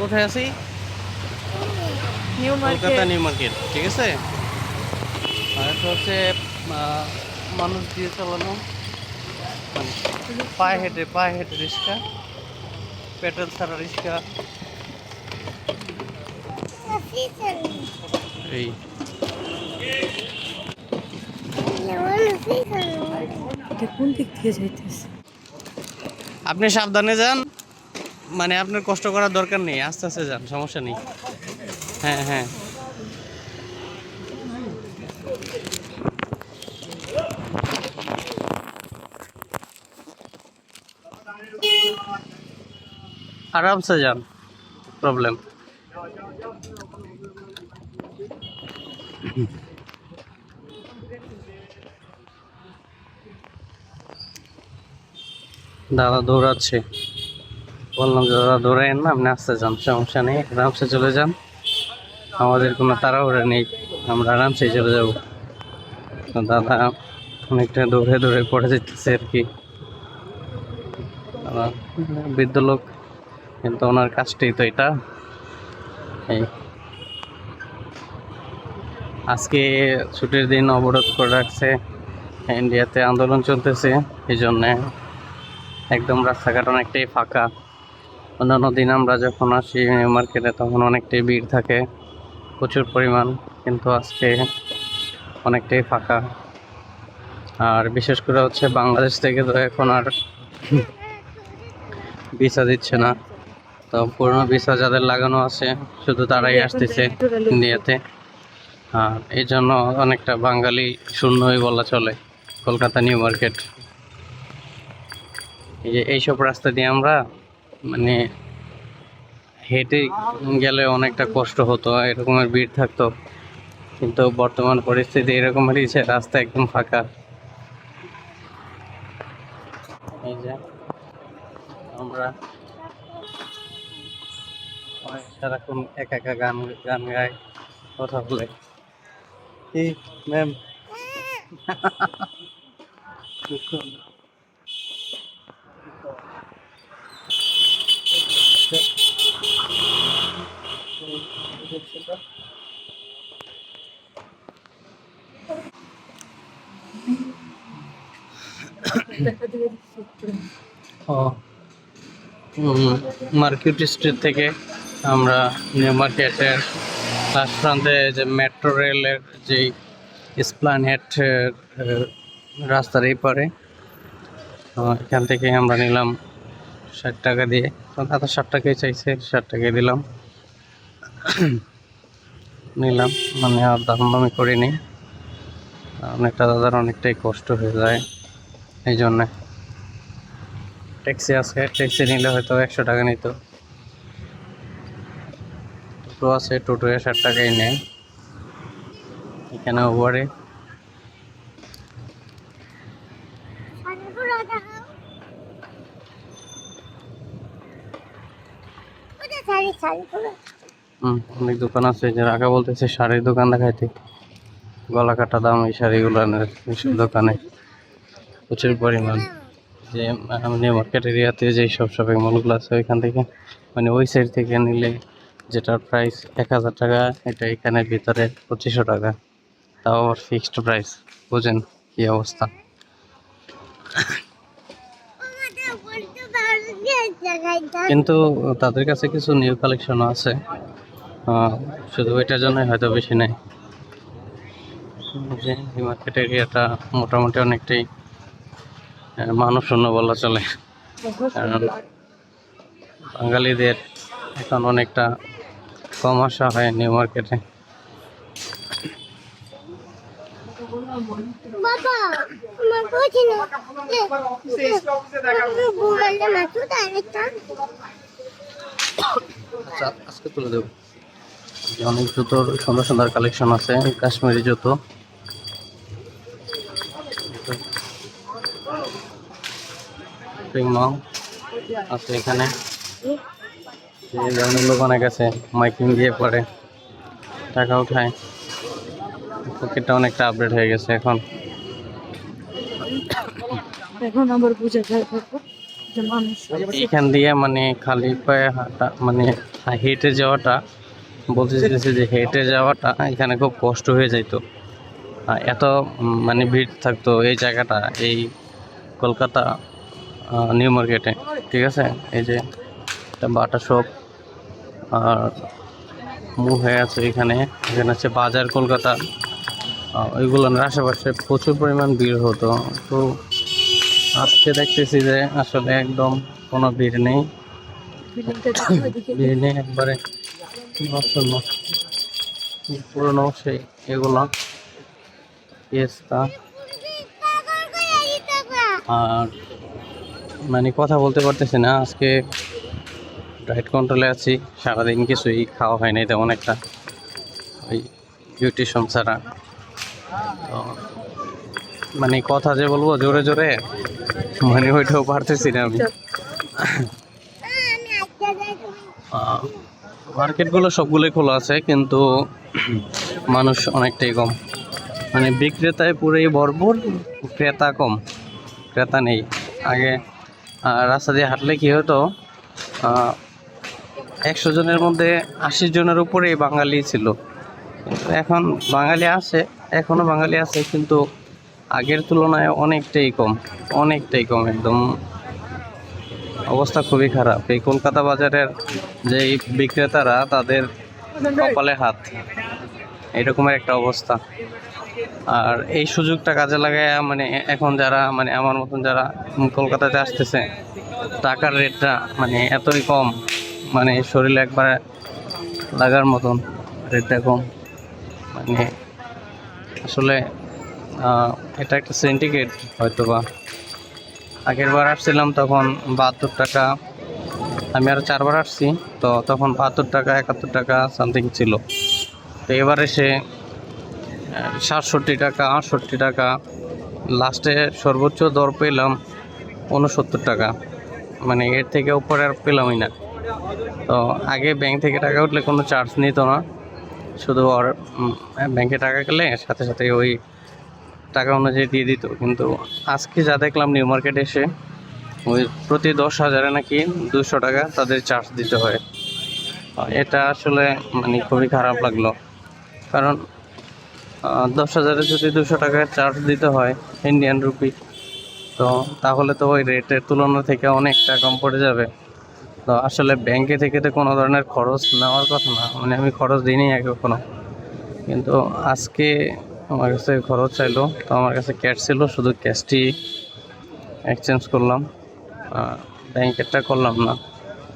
কোথায় আছি? New Kolkata market new market ঠিক আছে? আর এটা হচ্ছে মানুষ দিয়ে চালানো। মানে পায়ে হেঁটে পায়ে হেঁটে রিক্সা পেট্রোল ছাড়া রিক্সা। এই। কোন দিক থেকে যাইতেছে? আপনি সাবধানে যান। মানে আপনার কষ্ট করার দরকার নেই, আস্তে আস্তে যান, সমস্যা নেই। হ্যাঁ হ্যাঁ। আরামসে যান প্রবলেম দাদা দৌড়াচ্ছে। বললাম যে দাদা দৌড়াইন না, আপনি আসতে যান, সমস্যা নেই আরামসে চলে যান। আমাদের কোনো তাড়াহুড়া নেই, আমরা আরামসে চলে যাব। দাদা অনেকটা দৌড়ে দৌড়ে পড়ে যেতেছে আর কি। বৃদ্ধ লোক, কিন্তু ওনার কাজটাই তো এটা। আজকে ছুটির দিন অবরোধ করে রাখছে, ইন্ডিয়াতে আন্দোলন চলতেছে, এই জন্যে একদম রাস্তাঘাট অনেকটাই ফাঁকা। অন্যান্য দিন আমরা যখন আসি নিউ মার্কেটে তখন অনেকটাই ভিড় থাকে, প্রচুর পরিমাণ, কিন্তু আজকে অনেকটাই ফাঁকা। আর বিশেষ করে হচ্ছে বাংলাদেশ থেকে তো এখন আর ভিসা দিচ্ছে না। তো পুরনো ভিসা যাদের লাগানো আছে, শুধু তারাই আসতেছে ইন্ডিয়াতে। আর এই জন্য অনেকটা বাঙালি শূন্যই বলা চলে, কলকাতা নিউ মার্কেট। এই যে এইসব রাস্তা দিয়ে আমরা মানে হেঁটে গেলে অনেকটা কষ্ট হতো এরকমের ভিড় থাকতো। কিন্তু বর্তমান পরিস্থিতি এরকম হয়েছে রাস্তা একদম ফাঁকা। এই যে আমরা সারাক্ষণ একা একা গান গান গাই, কথা বলে। কি ম্যাম। মার্কেট স্ট্রিট থেকে আমরা নিউ মার্কেটের লাস্ট প্রান্তে যে মেট্রো রেলের যেই স্প্লানেট রাস্তার এই পারে এখান থেকে আমরা নিলাম ষাট টাকা দিয়ে। তো দাদা ষাট টাকাই চাইছে, ষাট টাকাই দিলাম। নিলাম। মানে আর দাম করিনি। অনেকটা দাদার অনেকটাই কষ্ট হয়ে যায়। এই জন্যে। ট্যাক্সি আছে, ট্যাক্সি নিলে হয়তো একশো টাকা নিত। টোটো আছে টোটো ষাট টাকাই নেয়। এখানে ওভারে হুম অনেক দোকান আছে যে রাখা বলতেছে শাড়ির দোকান দেখাইতে। গলা কাটা দাম এই শাড়িগুলো এইসব দোকানে প্রচুর পরিমাণ। যে নিউ মার্কেট এরিয়াতে যেই সব শপিং মলগুলো আছে ওইখান থেকে মানে ওই সাইড থেকে নিলে যেটার প্রাইস এক হাজার টাকা এটা এখানে ভিতরে পঁচিশশো টাকা। তাও আবার ফিক্সড প্রাইস বুঝেন কী অবস্থা? কিন্তু তাদের কাছে কিছু নিউ কালেকশনও আছে। শুধু ওইটার জন্যই হয়তো বেশি নেই যে এই মার্কেট এরিয়াটা মোটামুটি অনেকটাই আহ, মানবশূন্য বলা চলে কারণ বাঙালিদের এখন অনেকটা কম আসা হয় নিউ মার্কেটে আচ্ছা আজকে তুলে দেবো অনেক জুতোর সুন্দর সুন্দর কালেকশন আছে কাশ্মীরি জুতো। আছে এখানে। এই ধরনের লোক অনেক আছে মাইকিং দিয়ে পরে। টাকা উঠায়। পকেটটা অনেকটা আপডেট হয়ে গেছে এখন। এখন আবার বুঝে যায় এখান দিয়ে মানে খালি পায়ে হাঁটা মানে হেঁটে যাওয়াটা বলতে চাইছি যে হেঁটে যাওয়াটা এখানে খুব কষ্ট হয়ে আহ, এত মানে ভিড় থাকতো এই জায়গাটা এই কলকাতা নিউ মার্কেটে ঠিক আছে? এই যে একটা বাটা শপ আর মুভ হয়ে আছে এখানে এখানে আছে বাজার কলকাতা। ওইগুলোর আশেপাশে প্রচুর পরিমাণ ভিড় হতো। তো আজকে দেখতেছি যে আসলে একদম কোনো ভিড় নেই। নেই একবারে পুরোনো সেই এগুলো আর মানে কথা বলতে পারতেছি না আজকে ডায়েট কন্ট্রোলে আছি সারাদিন কিছুই খাওয়া হয় নাই তেমন একটা। ওই নিউট্রিশন ছাড়া। তো মানে কথা যে বলব জোরে জোরে মানে ওইটাও পারতেছি না আমি। মার্কেটগুলো সবগুলোই খোলা আছে, কিন্তু মানুষ অনেকটাই কম। মানে বিক্রেতায় পুরোই ভরপুর, ক্রেতা কম, ক্রেতা নেই। আগে রাস্তা দিয়ে হাঁটলে কী হতো একশো জনের মধ্যে আশি জনের উপরেই বাঙালি ছিল। এখন বাঙালি আছে এখনও বাঙালি আছে, কিন্তু আগের তুলনায় অনেকটাই কম অনেকটাই কম, একদম অবস্থা খুবই খারাপ। এই কলকাতা বাজারের যে বিক্রেতারা, তাদের কপালে হাত। এরকমের একটা অবস্থা। আর এই সুযোগটা কাজে লাগায় মানে এখন যারা মানে আমার মতন যারা কলকাতাতে আসতেছে, টাকার রেটটা মানে এতই কম। মানে শরীরে একবারে লাগার মতন রেটটা কম। মানে আসলে এটা একটা সিন্ডিকেট হয়তো বা আগের বার আসছিলাম তখন বাহাত্তর টাকা। আমি আরও চারবার আসছি তো তখন বাহাত্তর টাকা একাত্তর টাকা সামথিং ছিল। তো এবার এসে সাতষট্টি টাকা আটষট্টি টাকা লাস্টে সর্বোচ্চ দর পেলাম উনসত্তর টাকা। মানে এর থেকে উপরে আর পেলামই না। তো আগে ব্যাংক থেকে টাকা উঠলে কোনো চার্জ নিত না। শুধু উম, ব্যাংকে টাকা গেলে সাথে সাথে ওই টাকা অনুযায়ী দিয়ে দিত। কিন্তু আজকে যা দেখলাম, নিউ মার্কেটে এসে ওই প্রতি দশ হাজারে নাকি দুশো টাকা তাদের চার্জ দিতে হয়। এটা আসলে মানে খুবই খারাপ লাগল। কারণ দশ হাজারে যদি দুশো টাকার চার্জ দিতে হয় ইন্ডিয়ান রুপি তো তাহলে তো ওই রেটের তুলনা থেকে অনেকটা কম পড়ে যাবে। তো আসলে ব্যাংকে থেকে তো কোনো ধরনের খরচ নেওয়ার কথা না। মানে আমি খরচ দিইনি কখনো কিন্তু আজকে আমার কাছে খরচ চাইলো, তো আমার কাছে ক্যাশ ছিল, শুধু ক্যাশটি এক্সচেঞ্জ করলাম। ব্যাংকেরটা করলাম না।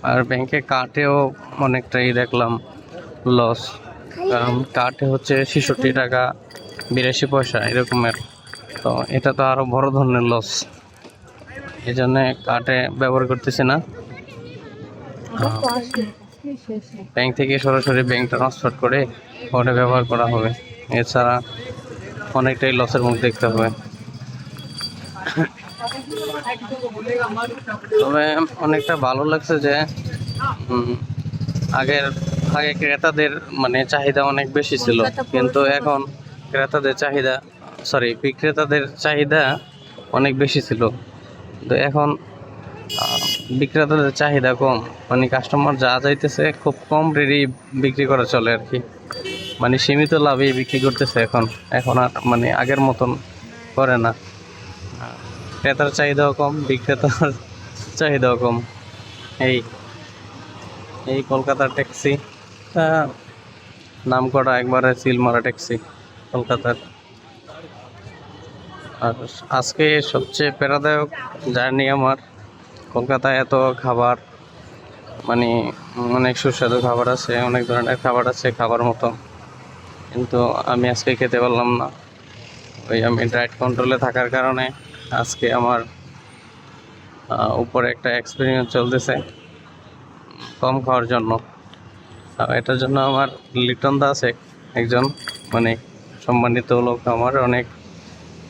আর ব্যাংকে কার্টেও অনেকটাই দেখলাম লস কারণ কার্টে হচ্ছে ছেষট্টি টাকা, বিরাশি পয়সা, এরকমের। তো এটা তো আরও বড় ধরনের লস এই জন্যে কার্টে ব্যবহার করতেছি না। ব্যাংক থেকে সরাসরি ব্যাংক ট্রান্সফার করে ওটা ব্যবহার করা হবে। এছাড়া অনেকটাই লসের মুখ দেখতে হবে। তবে অনেকটা ভালো লাগছে যে আগের, আগে ক্রেতাদের মানে চাহিদা অনেক বেশি ছিল। কিন্তু এখন ক্রেতাদের চাহিদা সরি বিক্রেতাদের চাহিদা অনেক বেশি ছিল। তো এখন বিক্রেতাদের চাহিদা কম। মানে কাস্টমার যা যাইতেছে খুব কম রেডি বিক্রি করা চলে আর কি। মানে সীমিত লাভে বিক্রি করতেছে এখন। এখন আর মানে আগের মতন করে না। ক্রেতার চাহিদাও কম, বিক্রেতার চাহিদাও কম। এই এই কলকাতার ট্যাক্সি। নাম করা একবারে সিল মারা ট্যাক্সি, কলকাতার। আর আজকে সবচেয়ে প্রেরণাদায়ক জার্নি আমার কলকাতায় এত খাবার মানে অনেক সুস্বাদু খাবার আছে, অনেক ধরনের খাবার আছে, খাবার মতো কিন্তু আমি আজকে খেতে পারলাম না। ওই আমি ডায়েট কন্ট্রোলে থাকার কারণে আজকে আমার উপরে একটা এক্সপেরিমেন্ট চলতেছে কম খাওয়ার জন্য। এটার জন্য আমার লিটন দা আছে, একজন মানে সম্মানিত লোক আমার, অনেক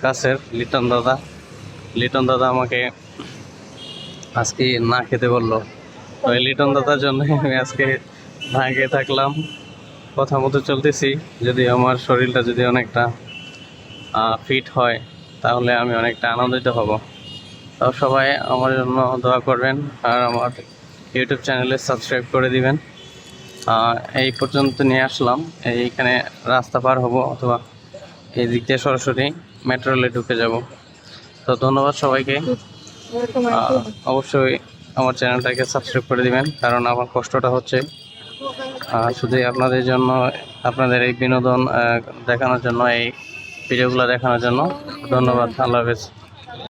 কাছের লিটন দাদা। লিটন দাদা আমাকে আজকে না খেতে বলল। এই লিটন দাদার জন্য আমি আজকে না খেয়ে থাকলাম। কথা মতো চলতেছি। যদি আমার শরীরটা যদি অনেকটা ফিট হয়, তাহলে আমি অনেকটা আনন্দিত হব। তো সবাই আমার জন্য দোয়া করবেন আর আমার ইউটিউব চ্যানেলে সাবস্ক্রাইব করে দিবেন। এই পর্যন্ত নিয়ে আসলাম। এইখানে রাস্তা পার হব অথবা এই দিক দিয়ে সরাসরি মেট্রো রেলে ঢুকে যাব। তো ধন্যবাদ সবাইকে। অবশ্যই আমার চ্যানেলটাকে সাবস্ক্রাইব করে দিবেন, কারণ আমার কষ্টটা হচ্ছে। শুধু আপনাদের জন্য, আপনাদের এই বিনোদন দেখানোর জন্য, এই ভিডিওগুলো দেখানোর জন্য ধন্যবাদ। আল্লাহ হাফেজ।